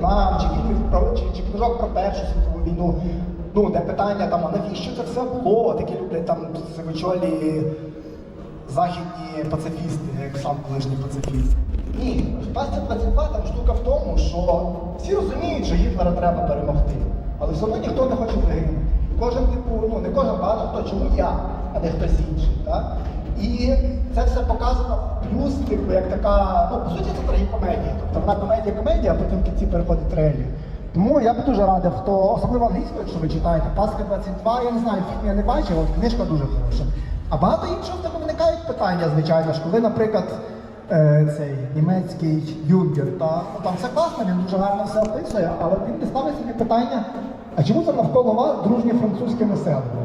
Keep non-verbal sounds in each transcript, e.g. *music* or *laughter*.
Нам, чи фільмів чи, чи книжок про Першу світову війну. Ну, де питання там, а навіщо це все було? Такі люблять там сивочолі західні пацифісти, як сам колишній пацифіст. Ні, Пастя 22 там штука в тому, що всі розуміють, що Гітлера треба перемогти. Але все одно ніхто не хоче загинути. Кожен, типу, ну не кожен багато хто, чому я, а не хтось інший. Так? І це все показано плюс, типу, як така, ну, по суті, це трагікомедія. Тобто вона комедія-комедія, а потім в кінці переходить в. Тому я би дуже радив, хто, особливо англійською, якщо ви читаєте, Пасха 22, я не знаю, фільм я не бачив, от книжка дуже хороша. А багато іншого в тебе виникають питання, звичайно ж, коли, наприклад, е, цей німецький юнгер, та ну там все класно, він дуже гарно все описує, але він не ставить собі питання, а чому це навколо вас дружнє французьке населення?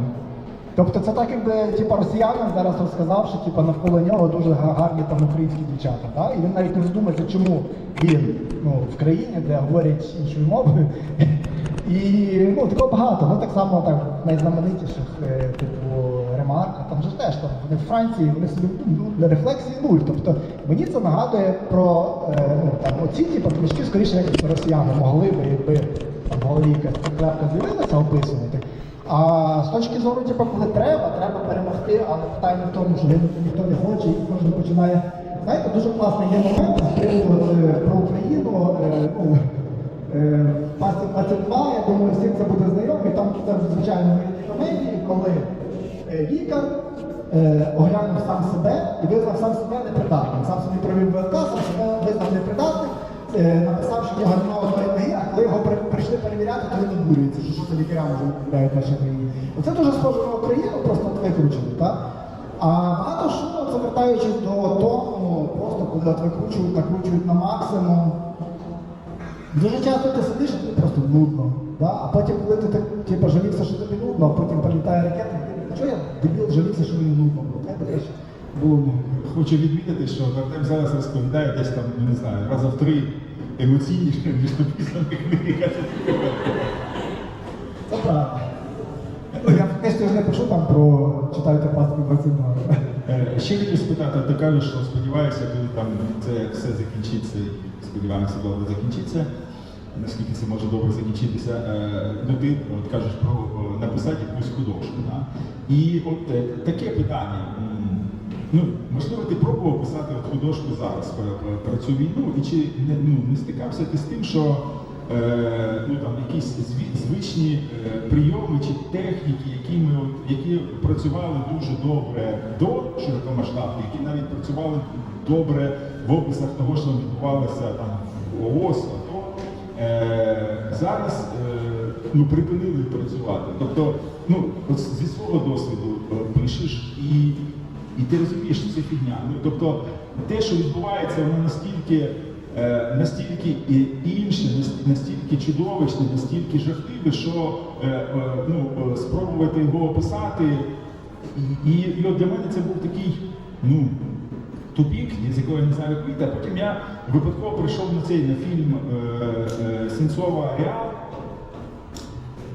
Тобто це так, якби типу, росіянин зараз розказав, що типу, навколо нього дуже гарні там українські дівчата. Так? І він навіть не задумається, чому він ну, в країні, де говорять іншою мовою. І ну, такого багато. Ну так само так, найзнаменитіших, е, типу, ремарка, там же теж там, вони в Франції, вони собі ну, для рефлексії нуль. Тобто мені це нагадує про е, ну, там, оці типу, книжки, скоріше, як росіяни могли би, якби там в голові якась клепка з'явилася описувати. А з точки зору, типу, коли треба, треба перемогти, але питання в тому, що ніхто не хоче, і кожен починає. Знаєте, дуже класний є момент е, про Україну. е, ну, е, Пасті 22, я думаю, всім це буде знайомий. Там це звичайно комедії, коли лікар оглянув сам себе і визнав сам себе непридатним. Сам собі провів ВЛК, сам себе визнав непридатним, написав, що одної ноги, а коли його при- прийшли перевіряти, то він обурюється, що це лікарям вже купляють наші країні. Це дуже схоже на Україну, просто викручено, так? А багато що, це до тому, просто коли от викручують, накручують на максимум. Дуже часто ти сидиш, і тобі просто нудно. Да? А потім, коли ти так типу, жалівся, що тобі нудно, а потім прилітає ракета, і ти, що я дебіл жалівся, що мені нудно було. Було нудно. Хочу відмітити, що Артем зараз розповідає десь там, не знаю, раза в три емоційніше, *laughs* ніж написані книги. Це правда. Ну, Я книжці вже не пишу там про читайте пастку 22. Е, Ще хотів спитати, ти кажеш, що сподіваєшся, коли там це все закінчиться, і сподіваємося, добре закінчиться. Наскільки це може добре закінчитися, Е, ну ти от, кажеш про написати якусь художку. Да? І от е, таке питання. Ну, можливо, ти пробував писати от художку зараз про, про, цю війну, і чи не, ну, не стикався ти з тим, що е, ну, там, якісь звичні е, прийоми чи техніки, які, ми, які працювали дуже добре до широкомасштабки, які навіть працювали добре в описах того, що відбувалося там в ООС, АТО, е, зараз е, ну, припинили працювати. Тобто, ну, от зі свого досвіду е, пишеш і, і ти розумієш, що це фігня. Ну, тобто, те, що відбувається, воно настільки, е, настільки інше, настільки чудовищне, настільки жахливе, що е, е, ну, е, спробувати його описати. І, і, і от для мене це був такий, ну, тупік, з якого я не знаю як вийти, а потім я випадково прийшов на цей на фільм е, е, Сенцова Реал.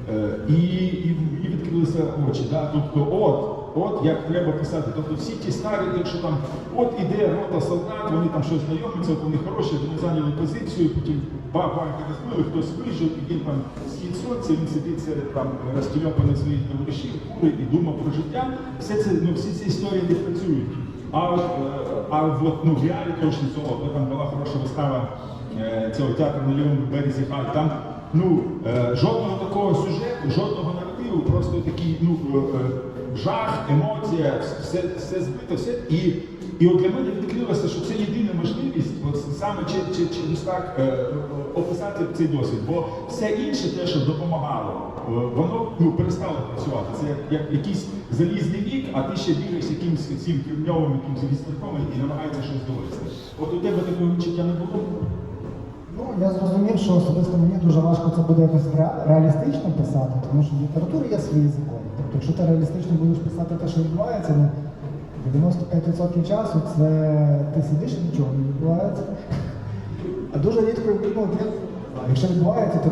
Е, і, і, і відкрилися очі. Да? Тобто, от, от як треба писати. Тобто всі ті старі, якщо там от іде рота солдат, вони там щось знайомляться, вони хороші, вони зайняли позицію, потім бабаньки розбили, хтось вижив, і він там схід сонця, він сидить серед там розтільопаних своїх товаришів, кури і думав про життя. Все це, ну, всі ці історії не працюють. А, е, а от, ну, в реалі точно цього, бо там була хороша вистава е, цього театру на лівому березі Халь. Там ну, е, жодного такого сюжету, жодного наративу, просто такий ну, жах, емоція, все, все збито, все. І, і от для мене відкрилося, що це єдина можливість от саме чи, чи, через так е, описати цей досвід. Бо все інше, те, що допомагало, е, воно ну, перестало працювати. Це як, як якийсь залізний вік, а ти ще бігаєш якимось цим кремньовим якимось військовим і намагаєшся щось довести. От у тебе такого відчуття не було? Ну, я зрозумів, що особисто мені дуже важко це буде якось ре- реалістично писати, тому що в літературі є свої закони. Тобто, якщо ти реалістично будеш писати те, що відбувається, ну 95% часу це ти сидиш нічого не відбувається. А дуже рідко, ну, якщо відбувається, то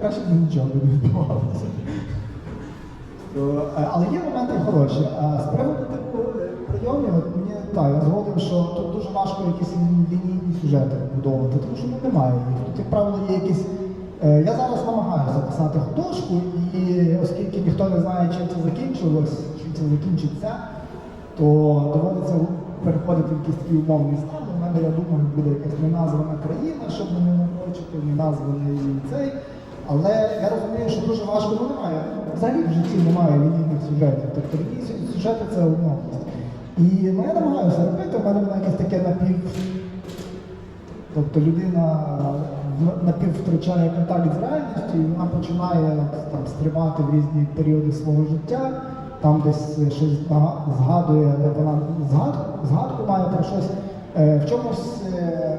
краще б нічого не відбувалося. Але є моменти хороші. А з приводу так, я згоден, що тут дуже важко якісь лінійні сюжети будовувати, тому що ну, немає їх. Тут, як правило, є якісь. Е, Я зараз намагаюся писати художку, і оскільки ніхто не знає, чим це закінчилось, чим це закінчиться, то доводиться переходити в якісь такі умовні стани. У мене, я думаю, буде якась неназвана країна, щоб не намочити, неназваний цей. Але я розумію, що дуже важко, ну немає. Взагалі в житті немає лінійних сюжетів. Тобто лінійні сюжети це умовність. І ну, я намагаюся робити, у мене воно якесь таке напів. Тобто людина в- напів втрачає контакт з реальністю, і вона починає там, стрибати в різні періоди свого життя, там десь щось зга- згадує, вона згадку, згадку має про щось. Е, в чомусь, е,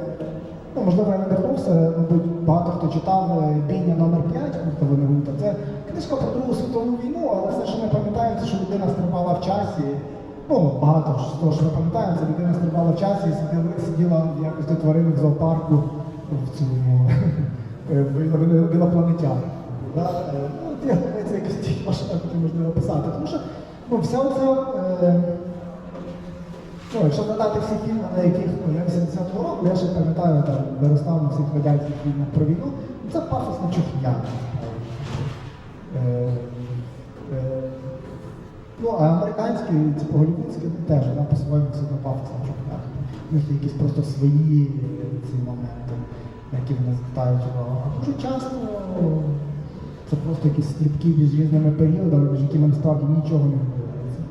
ну, можливо, я не вернувся, мабуть, багато хто читав е, бійня номер 5 Курта Венегута. Це книжка про Другу світову війну, але все, що ми пам'ятаємо, це що людина стрибала в часі. Ну, багато з того, що ми пам'ятаємо, це людина стрибала в часі і сиділа, сиділа в якості тварини в зоопарку в цьому *laughs* е, інопланетян. Да? Е, Ну, це якось ті масштаби можливо писати. Тому що ну, вся оця, е, ну, якщо згадати всі фільми, на яких ну, я 80-го року, я ще пам'ятаю, там, виростав на всіх радянських фільмах про війну, це пафосна чухня. Ну, а американські, типу голівудські теж да, по-своєму все одно пафосно чухня. У них якісь просто свої е, ці моменти, які вони звертають увагу. А дуже часто це просто якісь стрибки між різними періодами, між якими насправді нічого не відбувається.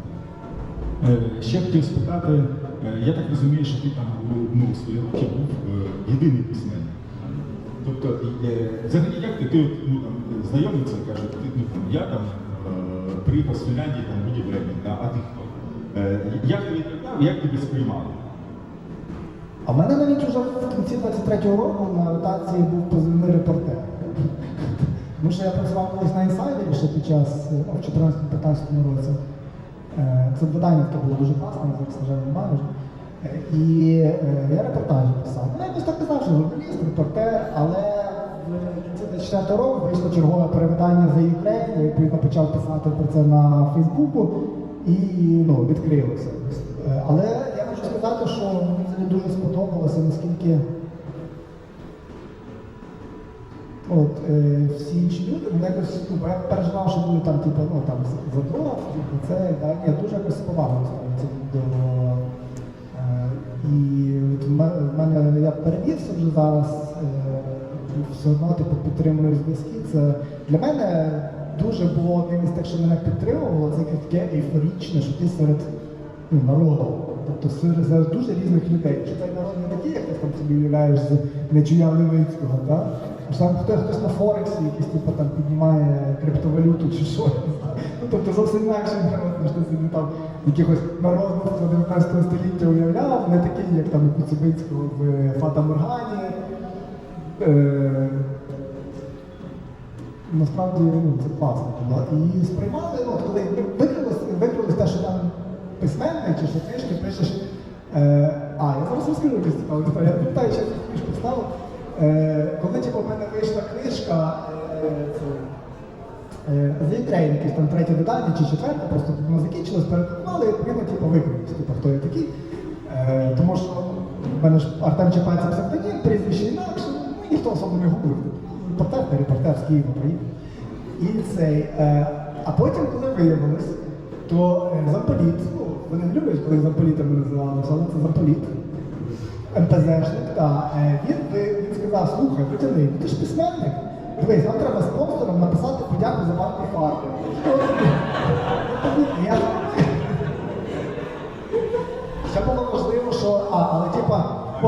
Е, Ще хотів спитати, е, я так розумію, що ти там ну, в своїй роки був е, єдиний письменник. Тобто, е, взагалі, як ти, ти ну, там, знайомий це каже, ти, ну, там, я там приїхав з Фінляндії, там будівельник, а ти хто? Е, Як ти відповідав, як тебе сприймали? А в мене навіть уже в кінці 23-го року на ротації був позивний репортер. Тому що я працював колись на інсайдері ще під час е, в 14-15 році. Е, Це видання таке було дуже класне, зараз, на жаль, немає вже. Е, І я репортажі писав. Ну, я якось так казав, що журналіст, репортер, але в кінці 24 року вийшло чергове перевидання за Ukraine, я відповідно почав писати про це на Фейсбуку і ну, відкрилося. Е, Але я хочу сказати, що мені взагалі дуже сподобалося, наскільки от, е, всі інші люди, вони якось, ну, я переживав, що буде там, типу, ну, там, типу, це, так, я дуже якось з повагою ставлюся до... Е, і от в мене, я перевівся вже зараз, все одно, типу, підтримую зв'язки. Це для мене дуже було одним із тих, що мене підтримувало, це таке ейфорічне, що ти серед ну, народу. Тобто серед, дуже різних людей. Що цей народ не такий, як ти там собі уявляєш з Нечуя Левицького, так? Що Там хтось, на Форексі якийсь типу, там піднімає криптовалюту чи що. Ну, тобто зовсім інакший народ, ти собі там якихось народництва 19 століття уявляв, не такий, як там у Коцюбинського в Фата Моргані. Е, Насправді ну, це класно було. І сприймали, ну, коли викрилось, те, що там письменник чи що книжки пишеш. Е, а, я зараз розкажу якусь цікаву історію. Я пам'ятаю, що цю книжку ставив. Е, коли типу, в мене вийшла книжка, е, е, з якесь там третє видання чи четверте, просто воно закінчилось, передавали, і відповідно типу, викрилось, типу, хто я такий. Е, тому що в мене ж Артем Чапай це псевдонім, прізвище інакше, ніхто особо не говорив. Репортер та репортер з Києва приїхав. І цей. Е, а потім, коли виявилось, то е, замполіт, ну, вони не люблять, коли замполітами називалися, але це замполіт. МПЗшник, та е, він, ви- він сказав, слухай, притягни, ну ти ж письменник. Дивись, нам треба спонсорам написати подяку за варту фарби. Я, Ще було важливо, що, а, але типа,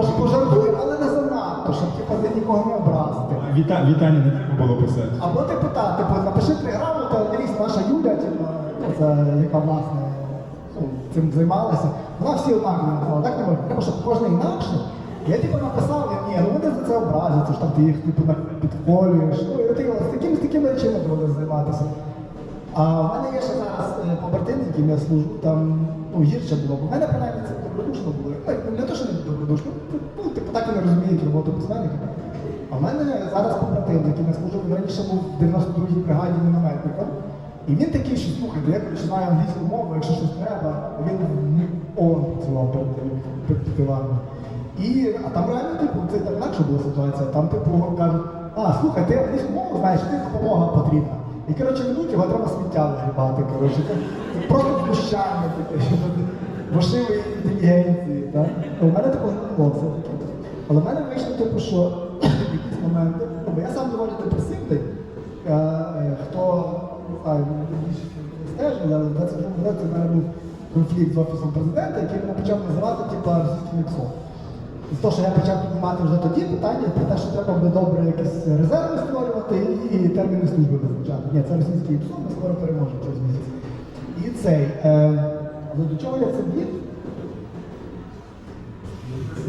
пожартуй, але не занадто, щоб типа ти нікого не образити. Віта, вітання не треба було писати. Або типу так, типу, напиши три грамоти, львівська наша Юля, типу, це, яка власне ну, цим займалася, вона всі однаково назвала. Так не можна, треба, щоб кожен інакше. Я типу написав, я, ні, ну вони за це образяться, що там ти їх типу підколюєш. Ну, і ти, з такими, з такими речами доводиться займатися. А в мене є ще зараз е, побратим, яким я служу, там ну, гірше було, бо в мене принаймні це добродушно було. Ну, не те, що не добродушно, ну, типу, так не розуміють роботу письменника. А в мене зараз побратим, з яким я служу, він раніше був в 92-й бригаді мінометника. І він такий, що слухайте, я знаю англійську мову, якщо щось треба, він тим, перед Піварно. І, а там реально, типу, це інакше була ситуація. Там, типу, кажуть, а, слухай, ти англійську мову знаєш, тобі допомога потрібна. І, коротше, ведуть, його треба сміття вигрібати, коротше. Просто знущання таке, вошивої інтелігенції. У мене такого не було. Але в мене вийшло, типу, що в *coughs* якісь моменти, бо я сам доволі депресивний, Е, е, Хто не знаю, але в 22 році в мене був конфлікт з офісом президента, який мене почав називати типу російським іксом. І з того, що я почав піднімати вже тоді питання про те, що треба би добре якісь резерви створювати і, і терміни служби визначати. Ні, це російський іксом, ми скоро переможемо через місяць. І цей. Е, до чого я це вів?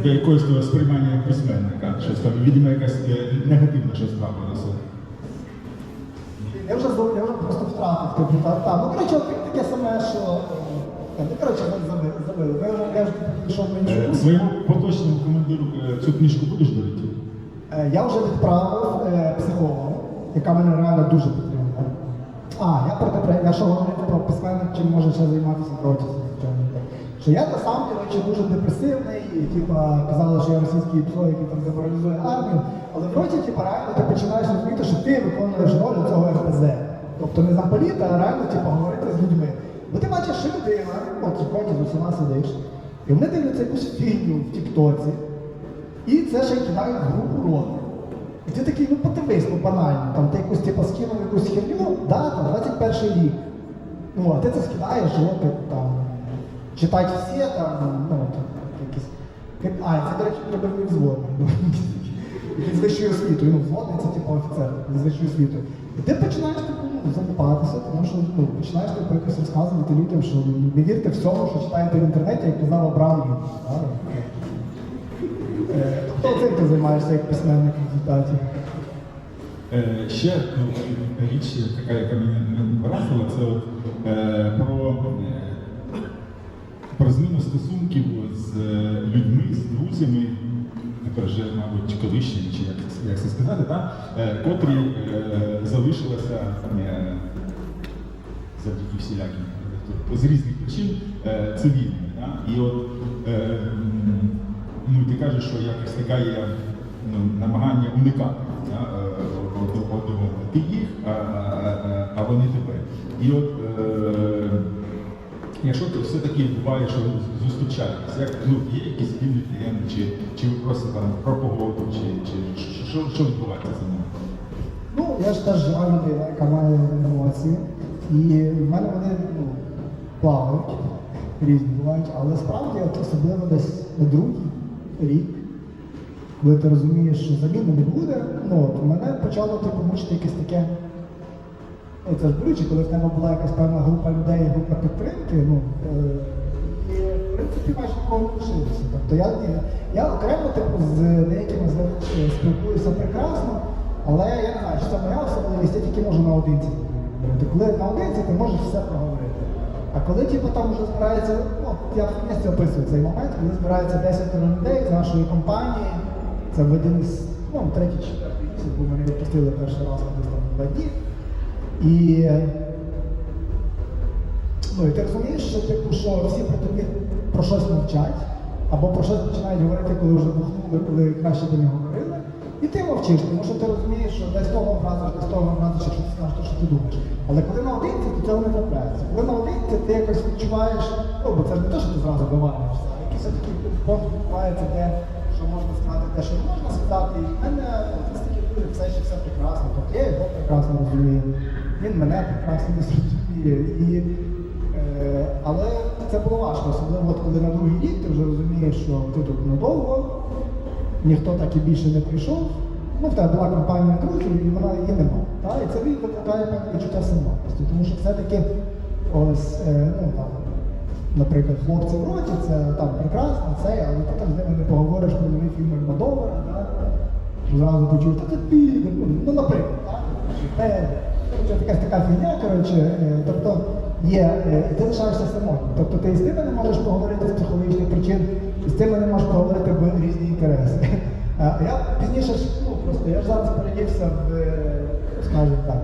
Для того сприймання як письменника, щось там, відомо, якась е, негативна щось трапилося. Я вже, я вже просто втратив типу, та, та. Ну, коротше, таке саме, що. е, Ну, коротше, забили. забили. Я вже, я вже пішов на іншу Е. Своєму поточному командиру цю книжку будеш дарити? Я вже відправив е, психологу, яка мене реально дуже підтримує. А, я про те, я що говорив про письменник, чим може ще займатися протязі. Що я сам, дуже депресивний, і типа, казали, що я російський псо, який там деморалізує армію. Але вроді, типа, реально ти починаєш розуміти, що ти виконуєш роль цього РПЗ. Тобто не замполіта, а реально типа, говорити з людьми. Бо ти бачиш, що людина, от в з усіма сидиш, і вони дивляться якусь фігню в Тіктоці, і це ще кидають в групу роду. І ти такий, ну подивись, ну банально, там ти якусь типу скинув якусь херню, да, там 21 рік. Ну, а ти це скидаєш, от там читать всі там, ну, там. А, це, до речі, прибивний взводний. ну, з вищою освітою. Ну, взводний це типу офіцер з вищою освітою. І ти починаєш типу, ну, залипатися, тому що ну, починаєш типу, якось розказувати людям, що не вірте всьому, що читаєте в інтернеті, як казав Абрам Лінкольн. Е, Хто цим ти займаєшся як письменник в результаті? Е, Ще ну, річ, така, яка мене вразила, це от, е, про, е, про зміну стосунків з е, тепер вже, мабуть, колишніми, чи як, як це сказати, так? Е, котрі е, залишилися е, завдяки всіляким тобто, з різних причин е, цивільними. Да? І от е, ну, ти кажеш, що якось така є ну, намагання уникати да? е, одного. Ти їх, а, а, а вони тебе. І от якщо ти все-таки буває, що зустрічаєтесь, як ну, є якісь спільні клієнти, чи, чи ви просто там про погоду, чи, чи що, що відбувається за ними? Ну, я ж теж жива людина, яка має емоції. І в мене вони ну, плавають, різні бувають, але справді особливо десь на другий рік, коли ти розумієш, що заміни не буде, ну от мене почало типу мучити якесь таке. Ну, це ж болюче, коли в тебе була якась певна група людей, група підтримки, ну, е, і в принципі майже нікого не. Тобто я, я, окремо типу, з деякими з них е, спілкуюся прекрасно, але я не знаю, чи це моя особливість, я тільки можу наодинці говорити. Коли наодинці ти можеш все проговорити. А коли типу, там вже збирається, ну, я в місці описую цей момент, коли збирається 10 людей з нашої компанії, це в один із, ну, третій, четвертий бо мене відпустили перший раз десь там два дні. І, ну, і ти розумієш, що, типу, що всі про тобі про щось мовчать, або про щось починають говорити, коли вже бухнули, коли краще би не говорили. І ти мовчиш, тому що ти розумієш, що десь того образиш, десь того образиш, якщо ти скажеш те, що ти думаєш. Але коли наодинці, то цього не трапляється. Коли наодинці, ти якось відчуваєш, ну, бо це ж не те, що ти зразу вивалюєшся, а якийсь такий фонд відбувається, де що можна сказати, те, що не можна сказати. І в мене такі люди все ще все прекрасно. Тобто я його прекрасно розумію. Він мене прекрасно не зрозуміє. І, е, але це було важко, особливо коли на другий рік ти вже розумієш, що ти тут надовго, ніхто так і більше не прийшов. Ну, в тебе була компанія друзів, і вона її нема. Та? І це викликає певне відчуття самотності. Тому що все-таки ось, е, ну там, наприклад, хлопці в роті, це там прекрасно, це, але ти там з ними не поговориш про новий фільм Альмадовара, зразу почув, та ти ну, ну, наприклад, так? Якась така фігня, коротше, е, тобто є, е, і ти лишаєшся самотнім. Тобто ти з тими не можеш поговорити з психологічних причин, і з тими не можеш поговорити бо різні інтереси. А я пізніше ж, ну просто я ж зараз передівся в, е, скажімо так,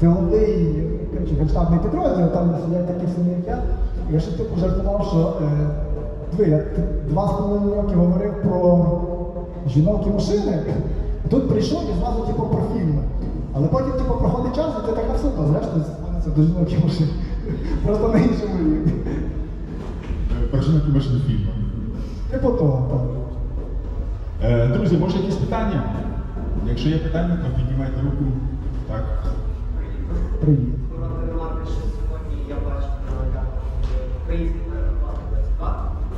тиловий генштабний підрозділ, там сидять такі самі, як я. Я ще типу жартував, що диви, я два з половиною роки говорив про жінок і машини. Тут прийшов і зразу типу, про фільми. Але потім типу, проходить час, і ти так все одно, зрештою, це до жінок машин. Просто на іншому рівні. Першина кімешний фільм. Типу того, так. Е, Друзі, може якісь питання? Якщо є питання, то піднімайте руку. Так. Привіт. Я бачив на український переклад ВСК,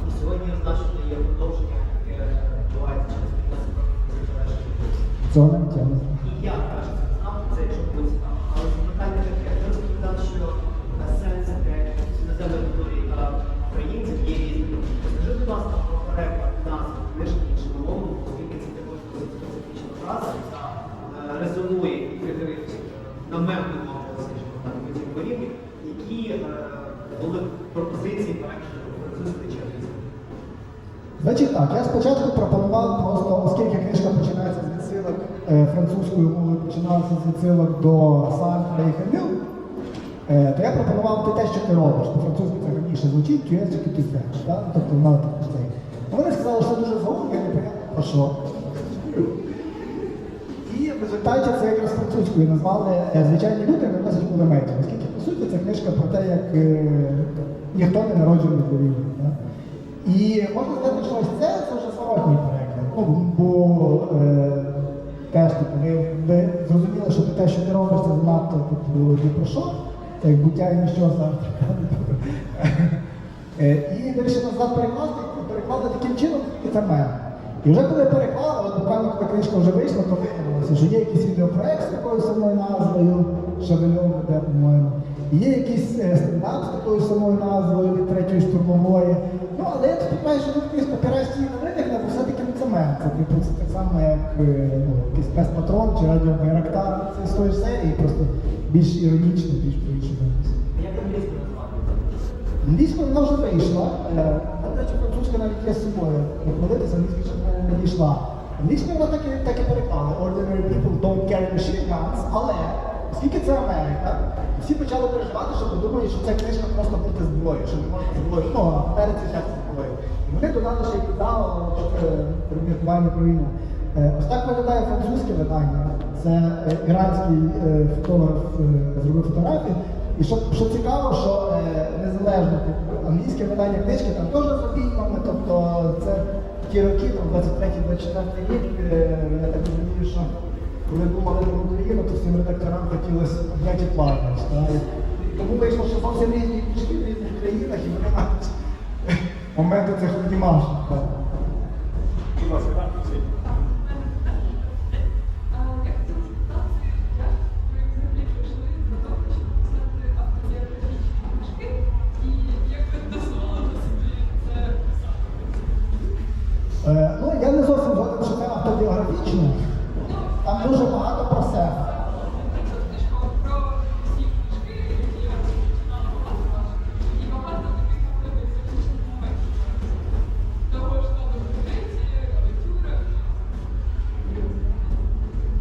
і сьогодні означено є продовження, яке відбувається через 15 років Значить так, я спочатку пропонував просто, оскільки книжка починається з відсилок е, французькою мовою, починалася з відсилок до Сантра і Камю, е, то я пропонував ти те, що ти робиш. По-французьки це раніше звучить, ce que tu да? Тобто вона так цей. Вони сказали, що дуже заумно, я не понятно про що. І в результаті це якраз французькою назвали е, звичайні люди не носять кулеметів. Оскільки, по суті, це книжка про те, як е, ніхто не народжений для війни. да? І можна сказати, що ось це, це вже зворотній переклад. Ну, бо е, теж типу, ви, ви зрозуміли, що те, що ти робиш, це занадто типу, ні про що, як буття і ніщо завтра. *laughs* Е, І вирішили назад перекласти, переклали таким чином, і це мем. І вже коли переклали, от буквально коли книжка вже вийшла, то виявилося, що є якийсь відеопроект з такою самою назвою, Шевельов веде, по-моєму. І Є якийсь е, стендап з такою самою назвою від третьої штурмової. Ну, але я тут що тут якийсь папірасті новинах, але все-таки не це мем. Це типу це так само, як е, ну, якийсь спецпатрон чи радіо Байрактар. Це з тої серії, просто більш іронічно, більш по-іншому. Як англійською назвати? Англійською вона вже вийшла. Е, До речі, французька навіть є з собою. Молитися, ще не надійшла. Англійською вона так і, переклали. Ordinary people don't carry machine guns, але оскільки це Америка, всі почали переживати, що подумають, що це книжка просто проти зброї, що не можна зброю. Ну, а перед як зброю. І вони додали ще й піддали приміркування про війну. Е, Ось так виглядає французьке видання. Це е, іранський е, фотограф е, зробив фотографію. І що, що цікаво, що е, незалежно типу, англійське видання книжки там теж з обіймами, тобто це ті роки, там 23-24 рік, е, я так розумію, що коли думали про Україну, то всім редакторам хотілося обняти і плакати. та. І Тому вийшло, що зовсім різні книжки в різних країнах, і вони навіть моменти цих обнімашок. Авантюра.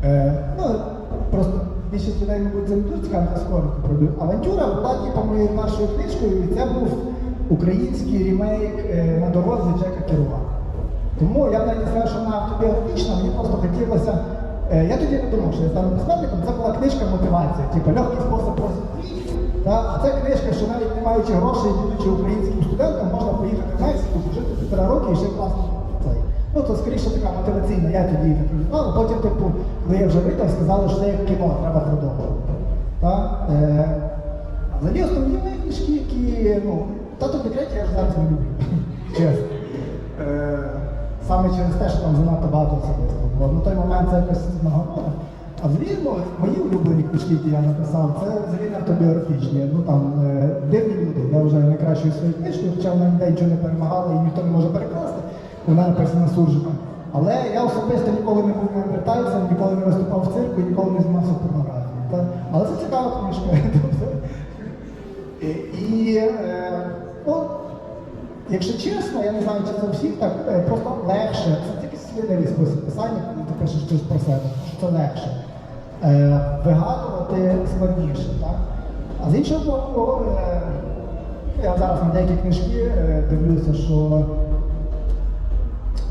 Е, ну, більшість людей, мабуть, не дуже цікаво, скоро пробив. Авантюра була типу моєю першою книжкою, і це був український ремейк е, на дорозі Джека Керуа. Тому я навіть не знаю, що вона автобіографічна, мені просто хотілося. Е, я тоді не думав, що я стану письменником, це була книжка мотивація, типу легкий спосіб. Та, а це книжка, що навіть не маючи грошей, будучи українським студентом, можна поїхати в Мексику, жити півтора роки і ще класно цей. Ну, то скоріше така мотиваційна, я тоді так. А потім, типу, коли я вже видав, сказали, що це як кіно, треба продовжувати. Так? Е, взагалі основні мої книжки, які, ну, тато декреті я ж зараз не люблю. *laughs* Чесно. Саме через те, що там занадто багато особисто було. На той момент це якось нагорода. А взагалі, ну, мої улюблені книжки, які я написав, це взагалі автобіографічні. Ну там е, дивні люди. Я вважаю найкращою своєю книжкою, хоча вона ніде нічого не перемагала і ніхто не може перекласти. Вона написана суржиком. Але я особисто ніколи не був неандертальцем, ніколи не виступав в цирку, ніколи не знімався в порнографії. Але це цікава книжка. *laughs* Тобто, і, і е, ну, якщо чесно, я не знаю, чи це всіх так, е, просто легше. Це тільки свідомий спосіб писання, коли ти пишеш щось про себе, що це легше. Е, вигадувати складніше. Так? А з іншого боку, е, я зараз на деякі книжки е, дивлюся, що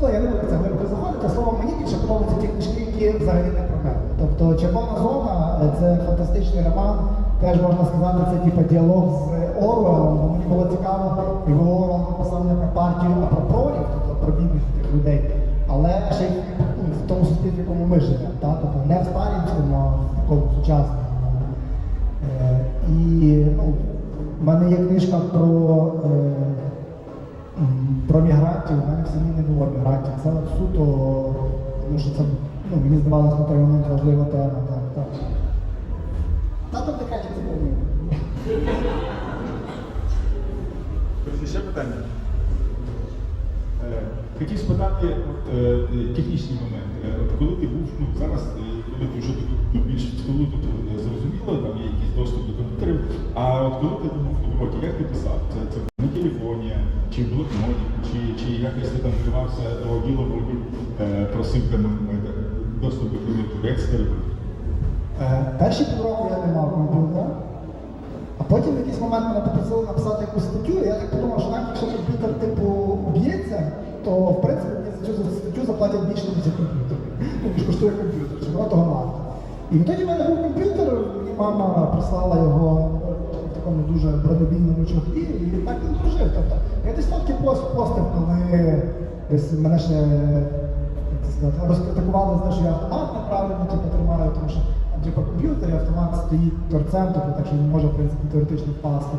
Ну, я не буду це глибоко заходити. Словом, мені більше подобаються ті книжки, які взагалі не про мене. Тобто Червона зона це фантастичний роман. Теж можна сказати, це типу діалог з Оруелом, бо мені було цікаво, його Оруел написав не про партію, а про прорів, тобто про бідних тих людей. Але ще й ну, в тому суспільстві, в якому ми живемо. та? Тобто не в сталінському, а в такому сучасному. Е, І ну, в мене є книжка про. Е, Про мігрантів, у мене в сім'ї не було мігрантів. Це суто, тому що це ну, мені здавалося на той момент важлива тема. Так, так. Тато не каже, це ще питання. Е, Хотів спитати от, е, е, технічний момент. Е, коли ти був, ну зараз, е, коли ти вже тут ну, більш е, зрозуміло, там є якийсь доступ до комп'ютерів. А от коли ти був в роботі, як ти писав? Це, це на телефоні, чи в блокноті, чи, чи якось ти там вживався до біловоді, е, е, доступ до комп'ютера, як це робив? Е, Перші півроку я не мав комп'ютера, потім в якийсь момент мене попросили написати якусь статтю, і я так подумав, що навіть якщо комп'ютер типу б'ється, то в принципі мені за цю статтю заплатять більше ніж за комп'ютер. Ну, коштує комп'ютер, чи воно того варто. І відтоді в мене був комп'ютер, мені мама прислала його в такому дуже бронебійному чохлі, і так він дружив. Тобто я десь пост постив, коли десь мене ще як сказати, розкритикували що я автомат неправильно типу, тримаю, тому що типу, комп'ютер і автомат стоїть торцем, тобто, так що він може в принципі теоретично впасти.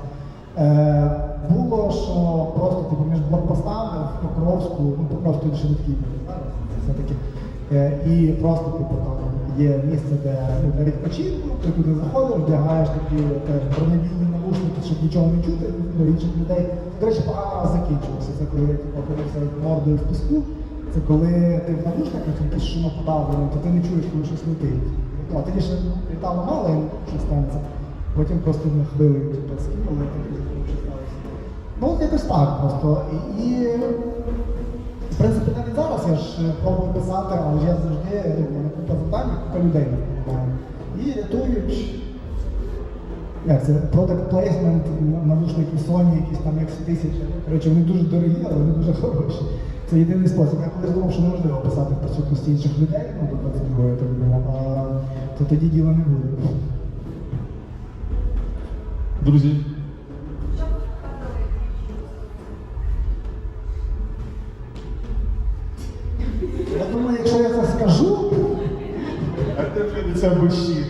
Е, було, що просто типу, між блокпостами в Покровську, ну Покровську ще не зараз все-таки. Е, і просто типу, там є місце, де ну, для відпочинку, ти туди заходиш, вдягаєш такі бронебійні навушники, щоб нічого не чути ну, інших людей. До речі, погано раз закінчилося. Це коли типу, опинився мордою в піску. Це коли ти в навушниках якісь шумоподавлені, то ти не чуєш, коли щось летить. Ну, А тоді ще літало мало і станеться. Потім просто на типу, скинули, і сталося. Ну, якось так просто. І, в принципі, навіть зараз я ж пробую писати, але я завжди купа завдань, купа людей не. І рятують. Як це? Product placement, навушники Sony, якісь там X1000. Коротше, вони дуже дорогі, але вони дуже хороші. Це єдиний спосіб. Я колись думав, що неможливо писати присутності інших людей, ну до 22 я так то тоді діла не буде. Друзі, Я думаю, якщо я це скажу, а ти це мужчина.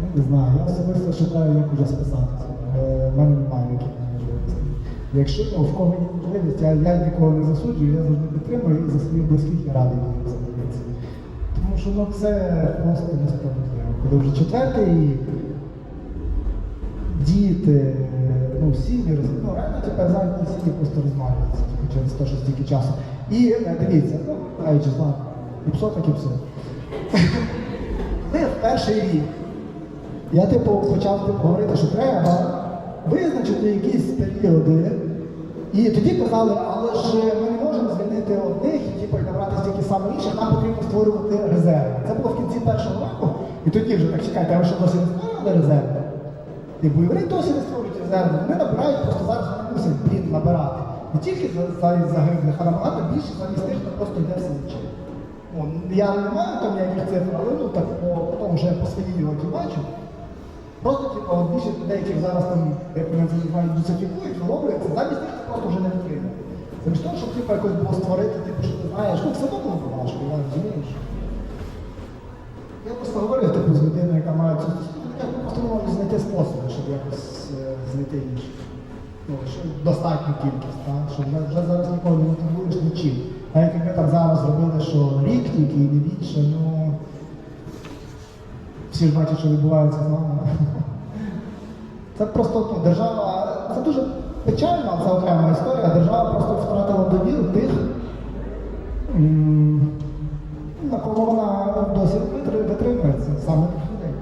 Ну, не знаю, я особисто шукаю, як уже списатися. Якщо ну, в кого є можливість, я, я нікого не засуджую, я завжди підтримую і за своїх близьких я радий їм займатися. Тому що ну, це просто несправедливо. Коли вже четвертий діти, ну, сім'ї, ну, реально тепер знають, сім'ї просто розвалюються типу, через те, що стільки часу. І е, дивіться, ну, навіть числа, і псо, так і псо. Ми в перший рік я типу почав говорити, що треба визначити якісь періоди. І тоді казали, але ж ми не можемо звільнити одних і типу, набрати стільки саме інших, нам потрібно створювати резерви. Це було в кінці першого року, і тоді вже так чекайте, а ви що досі не створювали резерви? І вони досі не створюють резерви, вони набирають, просто зараз вони мусять блін набирати. Не тільки за, за загиблих, а набагато більше замість тих, хто просто йде в селичі. Ну, я не маю там ніяких цифр, але ну так по, тому, що я по своїй роті бачу. Просто типу, більшість людей, яких зараз там, як вони це називають, децифікують, виловлюється, замість тих, хто просто вже не витримує. Замість того, щоб типу, якось було створити, типу, що ти знаєш, ну все одно було важко, я розумієш. Я просто говорив типу, з людиною, яка має цю стосунку, я просто можу знайти способи, щоб якось е, знайти інших. Ну, достатню кількість, так? що вже, зараз нікого не мотивуєш нічим. Навіть якби там зараз зробили, що рік тільки і не більше, ну всі ж бачать, що відбувається з нами. Це просто ну, держава, це дуже печально, це окрема історія. Держава просто втратила довіру тих, на кого вона досі витримується, саме людей.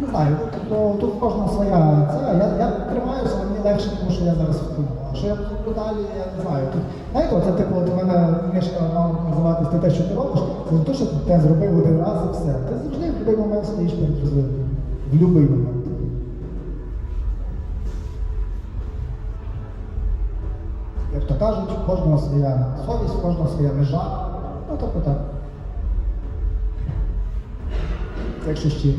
Не знаю, тут, тут кожна своя це. Я, я тримаюся, мені легше, тому що я зараз в тому. А що я зроблю далі? я не знаю. Знаєте, оце типу, от у мене книжка мала називатись «Ти те, що ти робиш, це не те, що ти зробив один раз і все. Ти завжди в будь-який момент стоїш перед розвитком. В будь-який момент. Як то кажуть, кожного своя совість, кожного своя межа. Ну, тобто так. Якщо щиро.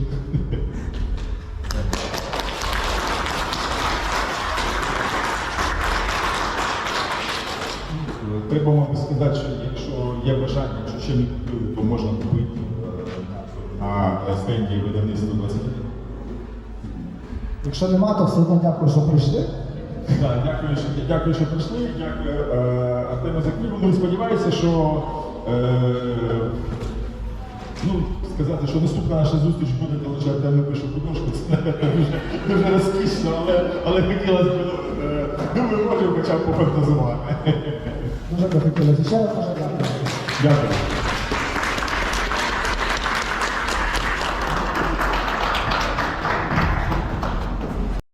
Треба, мабуть, сказати, що якщо є бажання, якщо ще не купили, то можна купити е, на стенді видавництва 21. Якщо нема, то все одно дякую, що прийшли. Так, дякую, що, дякую, що прийшли. Дякую е, Артему за книгу. Ну і сподіваюся, що е, ну, сказати, що наступна наша зустріч буде, коли вже Артем напише художку. Це дуже, дуже розкішно, але, але хотілося б, е, думаю, може хоча б пофантазувати. Дуже би хотілося. Ще раз дуже дякую. Дякую.